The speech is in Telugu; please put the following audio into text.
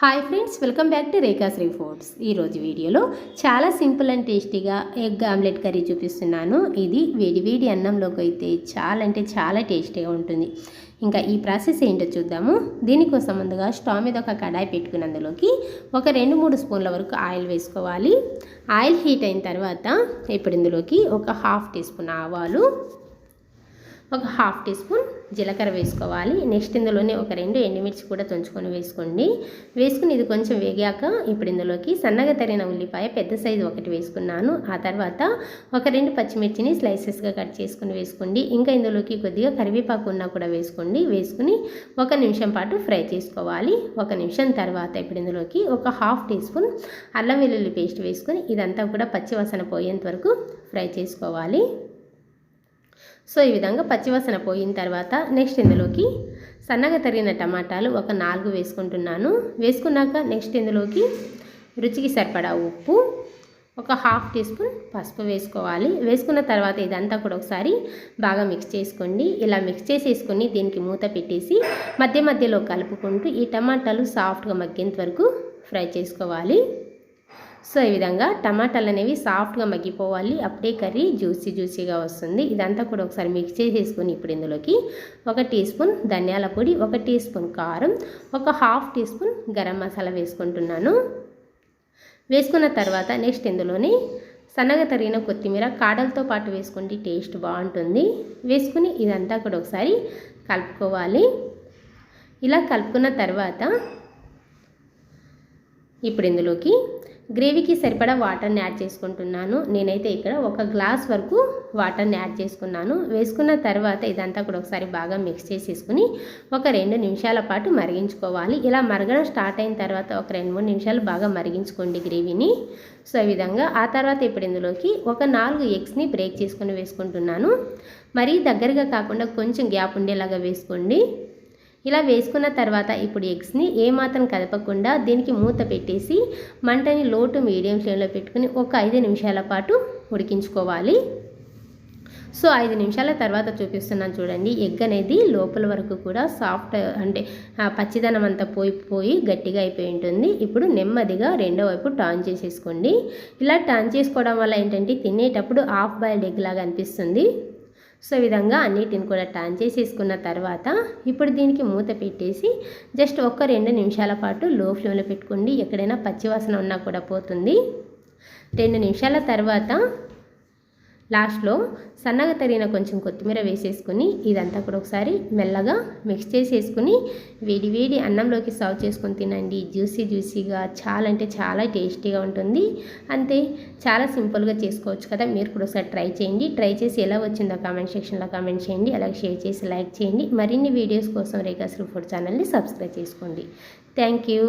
Hi friends welcome back to Rekhasri foods ఈరోజు వీడియోలో చాలా సింపుల్ అండ్ టేస్టీగా ఎగ్ ఆమ్లెట్ కర్రీ చూపిస్తున్నాను. ఇది వేడి వేడి అన్నంలోకి అయితే చాలా అంటే చాలా టేస్టీగా ఉంటుంది. ఇంకా ఈ ప్రాసెస్ ఏంటో చూద్దాము. దీనికోసం ముందుగా స్టవ్ మీద ఒక కడాయి పెట్టుకుని అందులోకి ఒక రెండు మూడు స్పూన్ల వరకు ఆయిల్ వేసుకోవాలి. ఆయిల్ హీట్ అయిన తర్వాత ఇప్పుడు ఇందులోకి ఒక హాఫ్ టీ స్పూన్ ఆవాలు ఒక హాఫ్ టీ స్పూన్ జీలకర్ర వేసుకోవాలి. నెక్స్ట్ ఇందులోనే ఒక రెండు ఎండుమిర్చి కూడా తుంచుకొని వేసుకోండి. వేసుకుని ఇది కొంచెం వేగాక ఇప్పుడు ఇందులోకి సన్నగా తరిగిన ఉల్లిపాయ పెద్ద సైజు ఒకటి వేసుకున్నాను. ఆ తర్వాత ఒక రెండు పచ్చిమిర్చిని స్లైసెస్గా కట్ చేసుకుని వేసుకోండి. ఇంకా ఇందులోకి కొద్దిగా కరివేపాకు ఉన్నా కూడా వేసుకోండి. వేసుకుని ఒక నిమిషం పాటు ఫ్రై చేసుకోవాలి. ఒక నిమిషం తర్వాత ఇప్పుడు ఇందులోకి ఒక హాఫ్ టీ స్పూన్ అల్లం వెల్లుల్లి పేస్ట్ వేసుకొని ఇదంతా కూడా పచ్చివాసన పోయేంత వరకు ఫ్రై చేసుకోవాలి. సో ఈ విధంగా పచ్చివాసన పోయిన తర్వాత నెక్స్ట్ ఇందులోకి సన్నగా తరిగిన టమాటాలు ఒక నాలుగు వేసుకుంటున్నాను. వేసుకున్నాక నెక్స్ట్ ఇందులోకి రుచికి సరిపడా ఉప్పు ఒక హాఫ్ టీ స్పూన్ పసుపు వేసుకోవాలి. వేసుకున్న తర్వాత ఇదంతా కూడా ఒకసారి బాగా మిక్స్ చేసుకోండి. ఇలా మిక్స్ చేసేసుకొని దీనికి మూత పెట్టేసి మధ్య మధ్యలో కలుపుకుంటూ ఈ టమాటాలు సాఫ్ట్గా మగ్గేంత వరకు ఫ్రై చేసుకోవాలి. సో ఈ విధంగా టమాటాలు అనేవి సాఫ్ట్గా మగ్గిపోవాలి. అప్పుడే కర్రీ జ్యూసీ జ్యూసీగా వస్తుంది. ఇదంతా కూడా ఒకసారి మిక్స్ చేసేసుకుని ఇప్పుడు ఇందులోకి ఒక టీ స్పూన్ ధనియాల పొడి ఒక టీ స్పూన్ కారం ఒక half tea spoon garam masala వేసుకుంటున్నాను. వేసుకున్న తర్వాత నెక్స్ట్ ఇందులోని సన్నగా తరిగిన కొత్తిమీర కాడలతో పాటు వేసుకోండి టేస్ట్ బాగుంటుంది. వేసుకుని ఇదంతా కూడా ఒకసారి కలుపుకోవాలి. ఇలా కలుపుకున్న తర్వాత ఇప్పుడు ఇందులోకి గ్రేవీకి సరిపడా వాటర్ని యాడ్ చేసుకుంటున్నాను. నేనైతే ఇక్కడ ఒక గ్లాస్ వరకు వాటర్ని యాడ్ చేసుకున్నాను. వేసుకున్న తర్వాత ఇదంతా కూడా ఒకసారి బాగా మిక్స్ చేసేసుకుని ఒక రెండు నిమిషాల పాటు మరిగించుకోవాలి. ఇలా మరగడం స్టార్ట్ అయిన తర్వాత ఒక రెండు మూడు నిమిషాలు బాగా మరిగించుకోండి గ్రేవీని. సో ఈ విధంగా ఆ తర్వాత ఇప్పుడు ఇందులోకి ఒక నాలుగు ఎగ్స్ని బ్రేక్ చేసుకుని వేసుకుంటున్నాను. మరీ దగ్గరగా కాకుండా కొంచెం గ్యాప్ ఉండేలాగా వేసుకోండి. ఇలా వేసుకున్న తర్వాత ఇప్పుడు ఎగ్స్ని ఏమాత్రం కదపకుండా దీనికి మూత పెట్టేసి మంటని లో టు మీడియం ఫ్లేమ్లో పెట్టుకుని ఒక ఐదు నిమిషాల పాటు ఉడికించుకోవాలి. సో ఐదు నిమిషాల తర్వాత చూపిస్తున్నాను చూడండి. ఎగ్ అనేది లోపల వరకు కూడా సాఫ్ట్ అంటే పచ్చిదనం అంతా పోయి పోయి గట్టిగా అయిపోయి ఉంటుంది. ఇప్పుడు నెమ్మదిగా రెండో వైపు టర్న్ చేసేసుకోండి. ఇలా టర్న్ చేసుకోవడం వల్ల ఏంటంటే తినేటప్పుడు హాఫ్ బాయిల్డ్ ఎగ్ లాగా అనిపిస్తుంది. సో ఈ విధంగా అన్నిటిని కూడా టర్న్ చేసేసుకున్న తర్వాత ఇప్పుడు దీనికి మూత పెట్టేసి జస్ట్ ఒక్క రెండు నిమిషాల పాటు లో ఫ్లేమ్లో పెట్టుకోండి. ఎక్కడైనా పచ్చివాసన ఉన్నా కూడా పోతుంది. రెండు నిమిషాల తర్వాత లాస్ట్లో సన్నగా తరిగిన కొంచెం కొత్తిమీర వేసేసుకుని ఇదంతా కూడా ఒకసారి మెల్లగా మిక్స్ చేసేసుకుని వేడి వేడి అన్నంలోకి సర్వ్ చేసుకొని తినండి. జ్యూసీ జ్యూసీగా చాలా అంటే చాలా టేస్టీగా ఉంటుంది. అంతే చాలా సింపుల్గా చేసుకోవచ్చు కదా. మీరు కూడా ఒకసారి ట్రై చేయండి. ట్రై చేసి ఎలా వచ్చిందో కామెంట్ సెక్షన్లో కామెంట్ చేయండి. అలాగే షేర్ చేసి లైక్ చేయండి. మరిన్ని వీడియోస్ కోసం రేఖాశ్రీ ఫుడ్ ఛానల్ని సబ్స్క్రైబ్ చేసుకోండి. Thank you